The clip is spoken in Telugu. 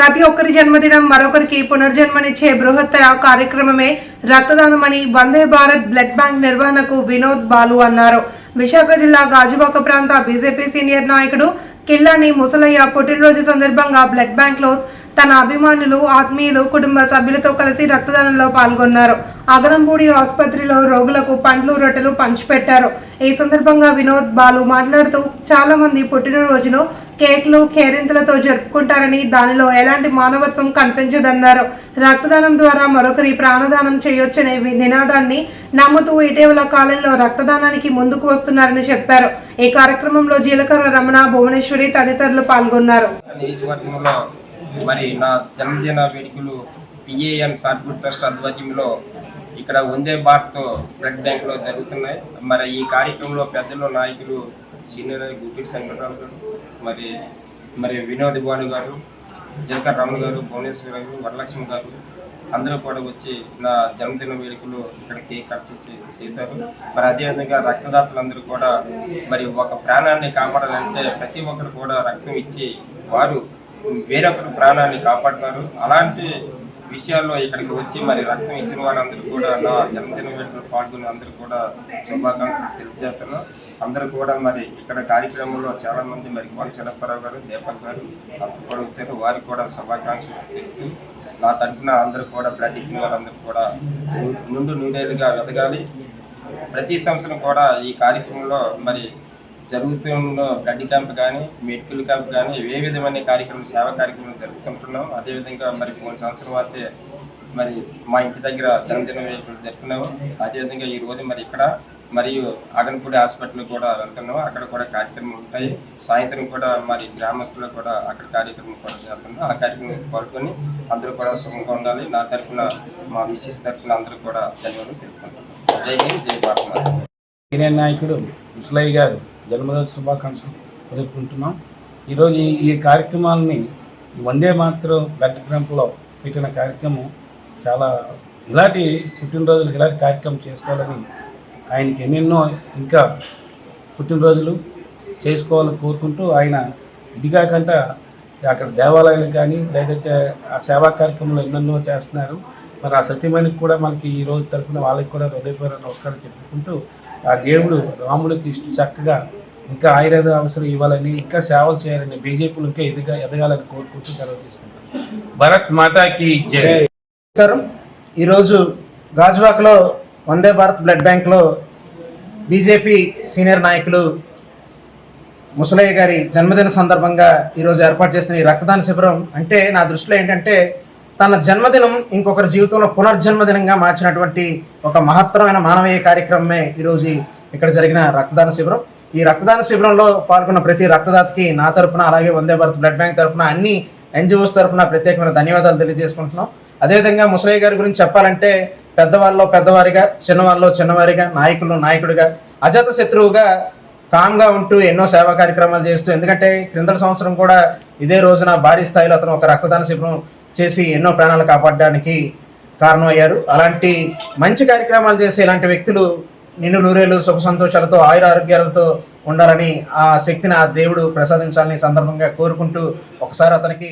ప్రతి ఒక్కరి జన్మదినం మరొకరికి పునర్జన్మనిచ్చే బృహత్తర కార్యక్రమమే రక్తదానం అని వందే భారత్ బ్లడ్ బ్యాంక్ నిర్వహణకు వినోద్ బాలు అన్నారు. విశాఖ జిల్లా గాజువాక ప్రాంత బీజేపీ సీనియర్ నాయకుడు కిల్లాని ముసలయ్య పుట్టినరోజు సందర్భంగా బ్లడ్ బ్యాంక్లో తన అభిమానులు ఆత్మీయులు కుటుంబ సభ్యులతో కలిసి రక్తదానంలో పాల్గొన్నారు. అగరంపూడి ఆసుపత్రిలో రోగులకు పండ్లు రొట్టెలు పంచిపెట్టారు. ఈ సందర్భంగా వినోద్ బాలు మాట్లాడుతూ చాలా మంది పుట్టినరోజును కేక్లు కేరింతలతో జరుపుకుంటారని దానిలో ఎలాంటి మానవత్వం కనిపించదన్నారు. రక్తదానం ద్వారా మరొకరి ప్రాణదానం చేయొచ్చనే నినాదాన్ని నమ్ముతూ ఇటీవల కాలంలో రక్తదానానికి ముందుకు వస్తున్నారని చెప్పారు. ఈ కార్యక్రమంలో జీలకర్ర రమణ భువనేశ్వరి తదితరులు పాల్గొన్నారు. మరి నా జన్మదిన వేడుకలు పిఏఎన్ సార్ట్ఫుడ్ ట్రస్ట్ ఆధ్వర్యంలో ఇక్కడ వందే భారత్ బ్లడ్ బ్యాంక్లో జరుగుతున్నాయి. మరి ఈ కార్యక్రమంలో పెద్దలు నాయకులు సీనియర్ గుప్పిడి శంకర్రావు గారు మరి మరి వినోద్ భాను గారు జీలకర్ర రమణ గారు భువనేశ్వర్ గారు వరలక్ష్మి గారు అందరూ కూడా వచ్చి నా జన్మదిన వేడుకలు ఇక్కడ కేక్ కట్ చేసి చేశారు. మరి అదేవిధంగా రక్తదాతలందరూ కూడా మరి ఒక ప్రాణాన్ని కాపాడాలంటే ప్రతి ఒక్కరు కూడా రక్తం ఇచ్చి వారు వేరొకరు ప్రాణాన్ని కాపాడుతారు. అలాంటి విషయాల్లో ఇక్కడికి వచ్చి మరి రక్తం ఇచ్చిన వారందరూ కూడా నా జన్మదిన వేడుకలు పాల్గొని అందరూ కూడా శుభాకాంక్షలు తెలియజేస్తున్నాను అందరూ కూడా మరి ఇక్కడ కార్యక్రమంలో చాలా మంది మరి కోన చిన్నప్పరావు గారు దీపక్ గారు అందరూ కూడా వచ్చారు. వారికి కూడా శుభాకాంక్షలు తెలుపుతూ నా తరఫున అందరూ కూడా బ్లడ్ ఇచ్చిన వారందరూ కూడా ముందు నుండు నూనెలుగా వెదగాలి. ప్రతి సంవత్సరం కూడా ఈ కార్యక్రమంలో మరి జరుగుతున్న బ్లడ్ క్యాంప్ కానీ మెడికల్ క్యాంప్ కానీ ఏ విధమైన కార్యక్రమం సేవా కార్యక్రమాలు జరుపుకుంటున్నాం? అదేవిధంగా మరి మూడు సంవత్సరం వస్తే మరి మా ఇంటి దగ్గర జన్మదినం జరుపుకున్నాము. అదేవిధంగా ఈ రోజు మరి ఇక్కడ మరియు అగన్పూడి హాస్పిటల్ కూడా వెళ్తున్నాము. అక్కడ కూడా కార్యక్రమం ఉంటాయి. సాయంత్రం కూడా మరి గ్రామస్తులు కూడా అక్కడ కార్యక్రమం కూడా చేస్తున్నాం ఆ కార్యక్రమం పాల్గొని అందరూ కూడా సుఖంగా ఉండాలి. నా తరఫున మా విసిస్ తరఫున అందరూ కూడా ధన్యవాదాలు తెలుపుకుంటున్నాం. జై హింద్ జై భారత్ నాయకుడు ముసలయ్య గారు జన్మదిన శుభాకాంక్షలు తెలుపుకుంటున్నాం. ఈరోజు ఈ ఈ వందే మాత్రం బ్లడ్ క్యాంప్లో పెట్టిన కార్యక్రమం చాలా ఇలాంటి పుట్టినరోజులకు ఇలాంటి కార్యక్రమం చేసుకోవాలని ఆయనకి ఎన్నెన్నో ఇంకా పుట్టినరోజులు చేసుకోవాలని కోరుకుంటూ ఆయన ఇది కాకుండా అక్కడ దేవాలయాలు కానీ లేదంటే ఆ సేవా కార్యక్రమాలు ఎన్నెన్నో చేస్తున్నారు. మరి ఆ సత్యమణికి కూడా మనకి ఈ రోజు తరఫున వాళ్ళకి కూడా హృదయపూర్వ నమస్కారం చెప్పుకుంటూ ఆ దేవుడు రాముడికి ఇష్టం చక్కగా ఇంకా ఆయుర్వేద అవసరం ఇవ్వాలని ఇంకా సేవలు చేయాలని బీజేపీలు ఇంకా ఎదిగా ఎదగాలని కోరుకుంటూ సెలవు తీసుకుంటాం. భరత్ మాతాకి జై. నమస్కారం. ఈరోజు గాజువాకలో వందే భారత్ బ్లడ్ బ్యాంక్లో బీజేపీ సీనియర్ నాయకులు ముసలయ్య గారి జన్మదిన సందర్భంగా ఈరోజు ఏర్పాటు చేసిన ఈ రక్తదాన శిబిరం అంటే నా దృష్టిలో ఏంటంటే తన జన్మదినం ఇంకొకరి జీవితంలో పునర్జన్మదినంగా మార్చినటువంటి ఒక మహత్తరమైన మానవీయ కార్యక్రమమే ఈరోజు ఇక్కడ జరిగిన రక్తదాన శిబిరం. ఈ రక్తదాన శిబిరంలో పాల్గొన్న ప్రతి రక్తదాతకి నా తరపున అలాగే వందే భారత్ బ్లడ్ బ్యాంక్ తరపున అన్ని ఎన్జిఓస్ తరఫున ప్రత్యేకమైన ధన్యవాదాలు తెలియజేసుకుంటున్నాం. అదేవిధంగా ముసలయ్య గారి గురించి చెప్పాలంటే పెద్దవాళ్ళలో పెద్దవారిగా చిన్నవాళ్ళలో చిన్నవారిగా నాయకులు నాయకుడిగా అజాత శత్రువుగా కామ్గా ఉంటూ ఎన్నో సేవా కార్యక్రమాలు చేస్తూ ఎందుకంటే క్రిందటి సంవత్సరం కూడా ఇదే రోజున భారీ స్థాయిలో అతను ఒక రక్తదాన శిబిరం చేసి ఎన్నో ప్రాణాలు కాపాడడానికి కారణమయ్యారు. అలాంటి మంచి కార్యక్రమాలు చేసే ఇలాంటి వ్యక్తులు నిన్ను నూరేలు సుఖ సంతోషాలతో ఆయుర ఆరోగ్యాలతో ఉండాలని ఆ శక్తిని ఆ దేవుడు ప్రసాదించాలని సందర్భంగా కోరుకుంటూ ఒకసారి అతనికి